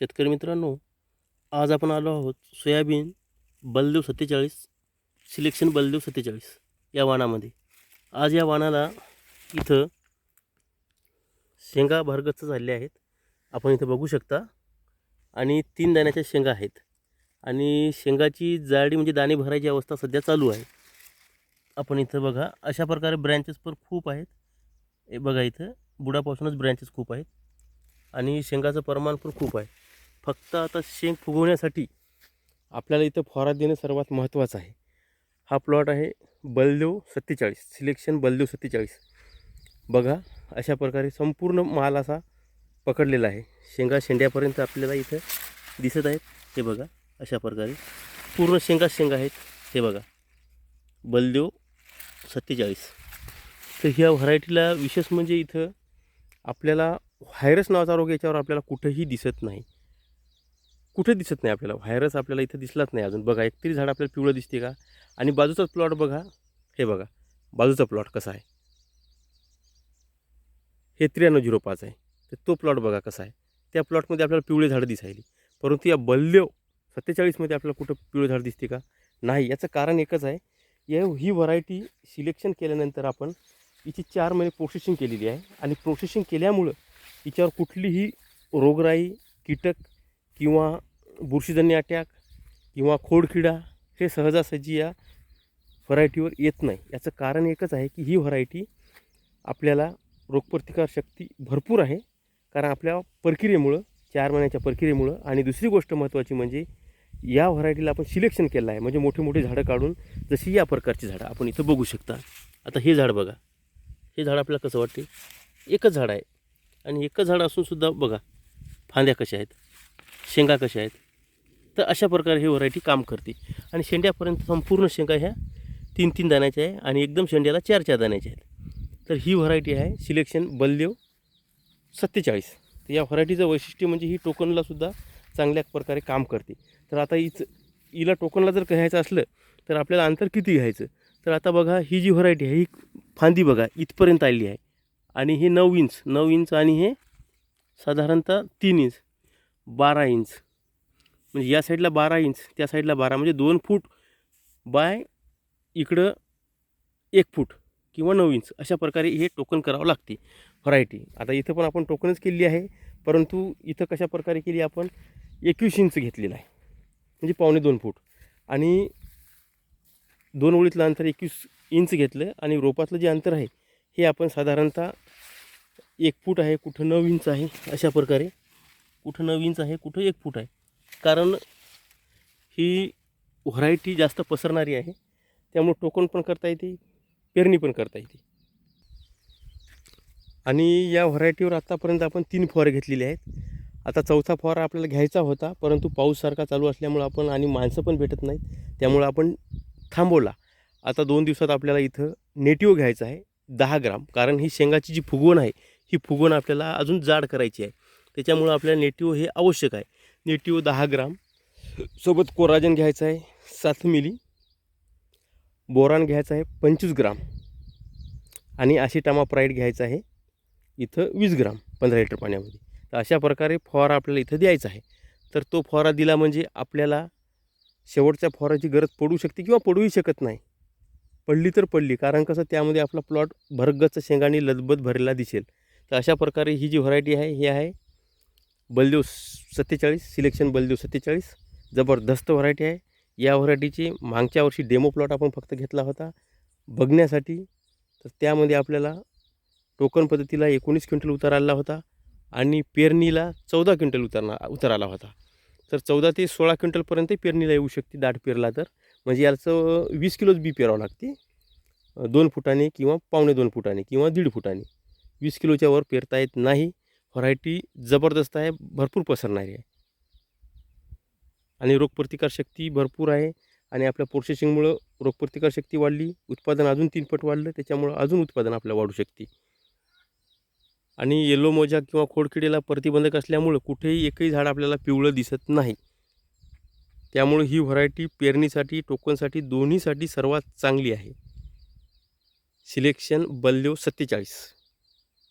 शेतकरी मित्रांनो आज आपण आलो आहोत सोयाबीन बलदेव सत्तेचाळीस सिलेक्शन बलदेव सत्तेचाळीस या वाणामध्ये. आज या वाणाला इथं शेंगा भरगच्च झालेल्या आहेत. आपण इथं बघू शकता. आणि तीन दाण्याच्या शेंगा आहेत. आणि शेंगाची जाडी म्हणजे दाणे भरायची अवस्था सध्या चालू आहे. आपण इथं बघा अशा प्रकारे ब्रँचेस पण खूप आहेत. हे बघा इथं बुडापासूनच ब्रँचेस खूप आहेत. आणि शेंगाचं प्रमाण पण खूप आहे. फक्त आता शेंग फुगवण्यासाठी आपल्याला इथं फवारा देणं सर्वात महत्त्वाचं आहे. हा प्लॉट आहे बलदेव सत्तेचाळीस सिलेक्शन बलदेव सत्तेचाळीस. बघा अशा प्रकारे संपूर्ण माल असा पकडलेला आहे. शेंगा शेंड्यापर्यंत आपल्याला इथं दिसत आहेत. हे बघा अशा प्रकारे पूर्ण शेंगा शेंगा आहेत. हे बघा बलदेव सत्तेचाळीस. तर ह्या व्हरायटीला विशेष म्हणजे इथं आपल्याला व्हायरस नावाचा रोग याच्यावर आपल्याला कुठंही दिसत नाही. कुठे दिसत नाही आपल्याला? व्हायरस आपल्याला इथं दिसलाच नाही अजून. बघा एक तरी झाड आपल्याला पिवळं दिसते का? आणि बाजूचा प्लॉट बघा. हे बघा बाजूचा प्लॉट कसा आहे? हे त्र्याण्णव झिरो पाच आहे. तर तो प्लॉट बघा कसा आहे. त्या प्लॉटमध्ये आपल्याला पिवळे झाडं दिसायली. परंतु या बल्देव सत्तेचाळीसमध्ये आपल्याला कुठं पिवळे झाड दिसते का? नाही. याचं कारण एकच आहे. या ही व्हरायटी सिलेक्शन केल्यानंतर आपण हिची चार महिने प्रोसेसिंग केलेली आहे. आणि प्रोसेसिंग केल्यामुळं हिच्यावर कुठलीही रोगराई कीटक किंवा बुरशीजन्य अटॅक किंवा खोडकिडा हे सहजासहजी या व्हरायटीवर येत नाही. याचं कारण एकच आहे की ही व्हरायटी आपल्याला रोगप्रतिकारशक्ती भरपूर आहे. कारण आपल्या प्रक्रियेमुळं चार महिन्याच्या प्रक्रियेमुळं आणि दुसरी गोष्ट महत्त्वाची म्हणजे या व्हरायटीला आपण सिलेक्शन केलं आहे. म्हणजे मोठे मोठे झाडं काढून जशी या प्रकारची झाडं आपण इथं बघू शकता. आता हे झाड बघा. हे झाड आपल्याला कसं वाटते? एकच झाड आहे. आणि एकच झाड असूनसुद्धा बघा फांद्या कशा आहेत? शेंगा कशा आहेत? तर अशा प्रकारे ही व्हरायटी काम करते. आणि शेंड्यापर्यंत संपूर्ण शेंगा ह्या तीन तीन दाण्याच्या आहे आणि एकदम शेंड्याला चार चार दाण्याच्या आहेत. तर ही व्हरायटी आहे सिलेक्शन बलदेव सत्तेचाळीस. तर या व्हरायटीचं वैशिष्ट्य म्हणजे ही टोकनलासुद्धा चांगल्या प्रकारे काम करते. तर आता हिच हिला टोकनला जर घ्यायचं असलं तर आपल्याला अंतर किती घ्यायचं? तर आता बघा ही जी व्हरायटी आहे ही फांदी बघा इथपर्यंत आलेली आहे. आणि हे नऊ इंच नऊ इंच आणि हे साधारणतः तीन इंच. बारा इंच. म्हणजे या साईडला बारा इंच त्या साईडला बारा म्हणजे दोन फूट बाय इकडं एक फूट किंवा नऊ इंच अशा प्रकारे हे टोकन करावं लागते. व्हरायटी आता इथं पण आपण टोकनच केली आहे परंतु इथं कशा प्रकारे केली आपण? एकवीस इंच घेतलेलं आहे. म्हणजे पावणे दोन फूट. आणि दोन ओळीतलं अंतर एकवीस इंच घेतलं आणि रोपातलं जे अंतर आहे हे आपण साधारणतः एक फूट आहे कुठं नऊ इंच आहे अशा प्रकारे कुठं नऊ इंच आहे कुठं एक फूट आहे. कारण ही व्हरायटी जास्त पसरणारी आहे. त्यामुळे टोकन पण करता येते पेरणी पण करता येते. आणि या व्हरायटीवर आत्तापर्यंत आपण तीन फवारे घेतलेले आहेत. आता चौथा फवारा आपल्याला घ्यायचा होता परंतु पाऊससारखा चालू असल्यामुळं आपण आणि माणसं पण भेटत नाहीत. त्यामुळं आपण थांबवला. आता दोन दिवसात आपल्याला इथं नेटिव्ह घ्यायचं आहे दहा ग्राम. कारण ही शेंगाची जी फुगवण आहे ही फुगवण आपल्याला अजून जाड करायची आहे. त्याच्यामुळं आपल्याला नेटिव हे आवश्यक आहे. नेटिव दहा ग्राम. सोबत कोराजन घ्यायचं आहे सात मिली. बोरान घ्यायचं आहे पंचवीस ग्राम. आणि आशिटामा प्राईड घ्यायचं आहे इथं वीस ग्राम पंधरा लिटर पाण्यामध्ये. तर अशा प्रकारे फवारा आपल्याला इथं द्यायचा आहे. तर तो फवारा दिला म्हणजे आपल्याला शेवटच्या फवाराची गरज पडू शकते किंवा पडूही शकत नाही. पडली तर पडली कारण कसं त्यामध्ये आपला प्लॉट भरगच्च शेंगाने लदबद भरलेला दिसेल. तर अशा प्रकारे ही जी व्हरायटी आहे ही आहे बलदेव सत्तेचाळीस सिलेक्शन बलदेव सत्तेचाळीस. जबरदस्त व्हरायटी आहे. या व्हरायटीची मागच्या वर्षी डेमो प्लॉट आपण फक्त घेतला होता. बघण्यासाठी तर त्यामध्ये आपल्याला टोकन पद्धतीला एकोणीस क्विंटल उतार आला होता आणि पेरणीला चौदा क्विंटल उतरना उतार आला होता. तर चौदा ते सोळा क्विंटलपर्यंत पेरणीला येऊ शकते दाट पेरला तर. म्हणजे याचं वीस किलोच बी पेरावं लागते. दोन फुटाने किंवा पावणे दोन फुटाने किंवा दीड फुटाने. वीस किलोच्या वर पेरता येत नाही. व्हरायटी जबरदस्त आहे भरपूर पसरणारी आहे. आणि रोगप्रतिकारशक्ती भरपूर आहे आणि आपल्या प्रोसेसिंगमुळं रोगप्रतिकारशक्ती वाढली उत्पादन अजून तीनपट वाढलं त्याच्यामुळं अजून उत्पादन आपलं वाढू शकते. आणि येलो मोजा किंवा खोडकिडीला प्रतिबंधक असल्यामुळं कुठेही एकही झाड आपल्याला पिवळं दिसत नाही. त्यामुळे ही व्हरायटी पेरणीसाठी टोकनसाठी दोन्हीसाठी सर्वात चांगली आहे. सिलेक्शन बल्देव सत्तेचाळीस.